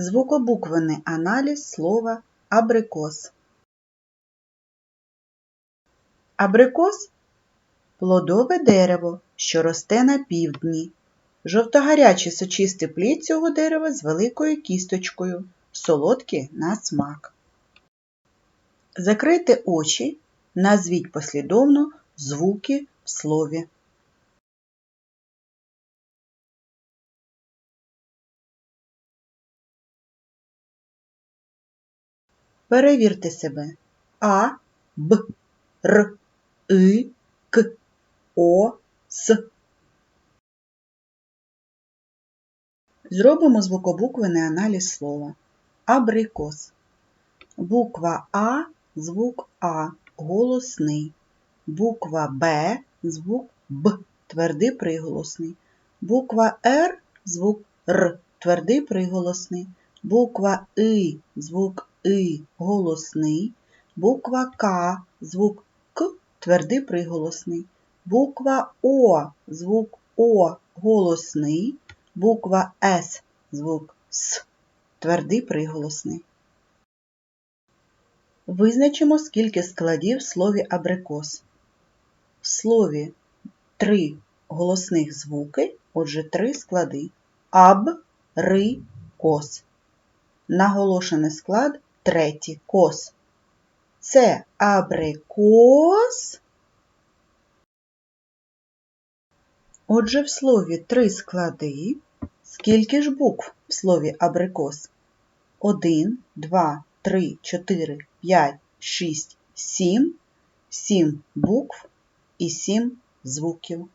Звукобуквений аналіз слова абрикос. Абрикос плодове дерево, що росте на півдні. Жовтогарячий сочистий плід цього дерева з великою кісточкою, солодкі на смак. Закрийте очі, назвіть послідовно звуки в слові. Перевірте себе. А, Б, Р, И, К, О, С. Зробимо звукобуквений аналіз слова. Абрикос. Буква А звук А голосний. Буква Б звук Б твердий приголосний. Буква Р звук Р твердий приголосний. Буква И звук И голосний. Буква К звук К твердий приголосний. Буква О звук О голосний. Буква С звук С твердий приголосний. Визначимо, скільки складів в слові абрикос. В слові три голосних звуки, отже, три склади. Аб, ри, кос. Наголошений склад третій кос. Це абрикос. Отже, в слові три склади. Скільки ж букв в слові абрикос? Один, два, три, чотири, п'ять, шість, сім. Сім букв і сім звуків.